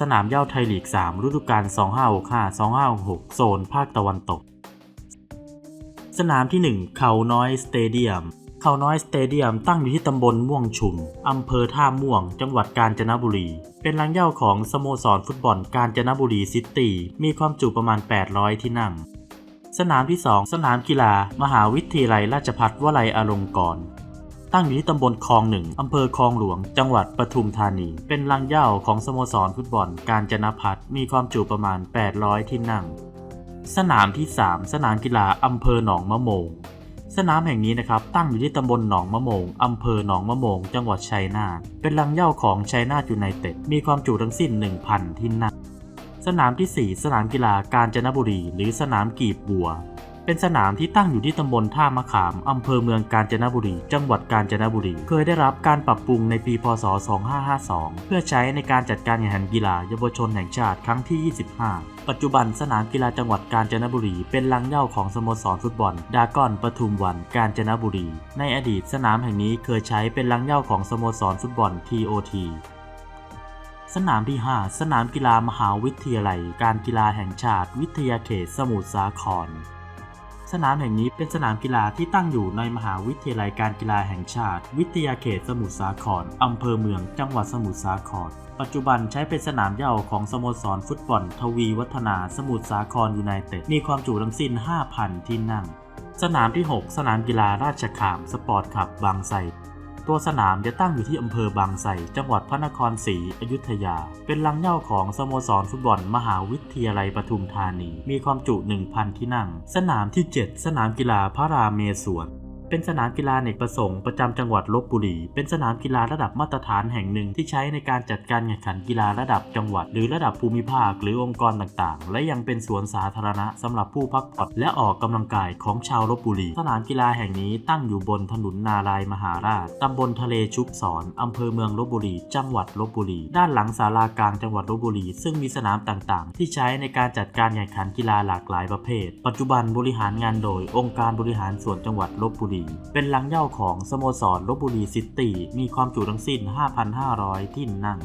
สนามเย้าไทยลีก 3 ฤดูกาล 2565-2566 โซนภาคตะวันตก สนามที่ 1 เขาน้อยสเตเดียม เขาน้อยสเตเดียมตั้งอยู่ที่ตำบลม่วงชุม อำเภอท่าม่วง จังหวัดกาญจนบุรี เป็นรังเย้าของสโมสรฟุตบอลกาญจนบุรีซิตี้ มีความจุประมาณ 800 ที่นั่ง สนามที่ 2 สนามกีฬา มหาวิทยาลัยราชภัฏวลัยอลงกรณ์ ตั้งอยู่ที่ตำบลคลองหนึ่งอำเภอคลองหลวง จังหวัดปทุมธานี เป็นรังเย้าของสโมสรฟุตบอล กาญจนพัฒน์มีความจุประมาณ 800 ที่นั่ง สนามที่ 3 สนามกีฬาอำเภอหนองมะโมงสนามแห่งนี้นะครับตั้งอยู่ที่ตำบลหนองมะโมงอำเภอหนองมะโมง จังหวัดชัยนาท เป็นรังเย้าของชัยนาทยูไนเต็ด มีความจุทั้งสิ้น 1,000 ที่นั่ง สนามที่ 4 สนามกีฬากาญจนบุรี หรือสนามกีบบัว เป็นสนามที่ตั้งอยู่ที่ตำบลท่ามะขาม อำเภอเมืองกาญจนบุรี จังหวัดกาญจนบุรี เคยได้รับการปรับปรุงในปี พศ 2552 เพื่อใช้ในการจัดการแข่งขันกีฬาเยาวชนแห่งชาติครั้งที่ 25ปัจจุบันสนามกีฬาจังหวัดกาญจนบุรี เป็นรังเหย้าของสโมสรฟุตบอล ดากอนปทุมวัน กาญจนบุรี ในอดีตสนามแห่งนี้เคยใช้เป็นรังเหย้าของสโมสรฟุตบอล TOT สนามที่ 5 สนามกีฬามหาวิทยาลัย การกีฬาแห่งชาติ วิทยาเขตสมุทรสาคร สนามแห่งนี้เป็นสนามกีฬาที่ตั้งอยู่ในมหาวิทยาลัยการกีฬาแห่งชาติ วิทยาเขตสมุทรสาครอำเภอเมือง จังหวัดสมุทรสาคร ปัจจุบันใช้เป็นสนามเย้าของสโมสรฟุตบอล ทวีวัฒนาสมุทรสาครยูไนเต็ด มีความจุทั้งสิ้น 5,000 ที่นั่ง สนามที่ 6 สนามกีฬาราชขาม สปอร์ตคลับบางไทร ตัวสนามจะตั้งอยู่ที่อำเภอบางไทรจังหวัดพระนครศรีอยุธยา เป็นรังเหย้าของสโมสรฟุตบอลมหาวิทยาลัยปทุมธานี มีความจุ 1,000 ที่นั่ง สนามที่ 7 สนามกีฬาพระรามเมศวร เป็นสนามกีฬาเนกประสงค์ประจำจังหวัดลบบุรี เป็นสนามกีฬาระดับมาตรฐานแห่งหนึ่งที่ใช้ในการจัดการแข่งขันกีฬาระดับจังหวัด หรือระดับภูมิภาคหรือองค์กรต่างๆ และยังเป็นสวนสาธารณะสำหรับผู้พักผ่อนและออกกำลังกายของชาวลบบุรี สนามกีฬาแห่งนี้ตั้งอยู่บนถนนนารายมหาราชตำบลทะเลชุบสอนอำเภอเมืองลบบุรี จังหวัดลบบุรี ด้านหลังศาลากลางจังหวัดลบบุรี ซึ่งมีสนามต่างๆ ที่ใช้ในการจัดการแข่งขันกีฬาหลากหลายประเภท ปัจจุบันบริหารงานโดยองค์การบริหารส่วนจังหวัดลบบุรีเป็นรังเย้าของสโมสรลบบุรีซิตี้มีความจุทั้งสิ้น 5,500 ที่นั่ง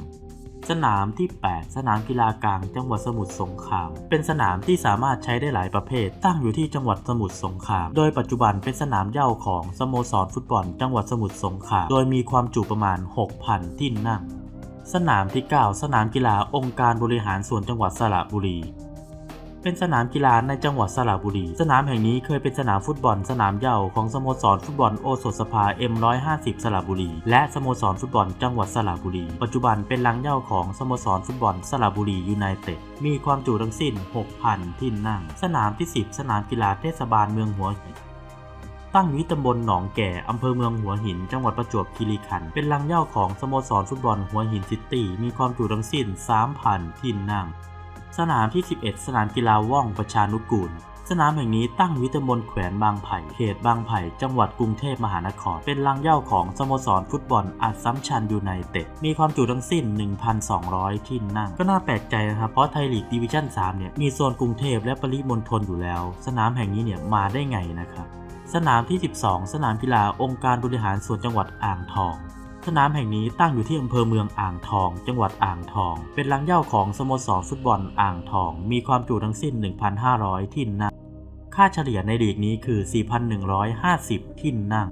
สนามที่ 8 สนามกีฬากลางจังหวัดสมุทรสงคราม เป็นสนามที่สามารถใช้ได้หลายประเภท ตั้งอยู่ที่จังหวัดสมุทรสงคราม โดยปัจจุบันเป็นสนามเย้าของสโมสรฟุตบอล จังหวัดสมุทรสงคราม โดยมีความจุประมาณ 6,000 ที่นั่ง สนามที่ 9 สนามกีฬาองค์การบริหารส่วนจังหวัดสระบุรี เป็นสนามกีฬาในจังหวัดสระบุรี สนามแห่งนี้เคยเป็นสนามฟุตบอล สนามเหย้าของสโมสรฟุตบอลโอสถสภา M150 สระบุรี และสโมสรฟุตบอลจังหวัดสระบุรี ปัจจุบันเป็นรังเหย้าของสโมสรฟุตบอลสระบุรียูไนเต็ด มีความจุทั้งสิ้น 6,000 ที่นั่ง สนามที่ 10 สนามกีฬาเทศบาลเมืองหัวหินตั้งอยู่ที่ตำบลหนองแก่ อำเภอเมืองหัวหิน จังหวัดประจวบคีรีขันธ์ เป็นรังเย้าของสโมสรฟุตบอลหัวหินซิตี้ มีความจุทั้งสิ้น 3,000 ที่นั่ง สนามที่ 11 สนามกีฬาว่องประชานุกูล สนามแห่งนี้ตั้งอยู่ที่ตำบลแขวนบางไผ่ เขตบางไผ่ จังหวัดกรุงเทพมหานคร เป็นรังเย้าของสโมสรฟุตบอลอัดซัมชันยูไนเต็ด มีความจุทั้งสิ้น 1,200 ที่นั่ง ก็น่าแปลกใจนะครับ เพราะไทยลีกดิวิชั่น 3 เนี่ย มีโซนกรุงเทพและปริมณฑลอยู่แล้ว สนามแห่งนี้เนี่ยมาได้ไงนะครับ สนามที่ 12 สนามกีฬาองค์การบริหารส่วนจังหวัดอ่างทอง สนามแห่งนี้ตั้งอยู่ที่อำเภอเมืองอ่างทอง จังหวัดอ่างทอง เป็นลังเย่าของสโมสรฟุตบอลอ่างทอง มีความจุทั้งสิ้น 1,500 ที่นั่ง ค่าเฉลี่ยในลีกนี้คือ 4,150 ที่นั่ง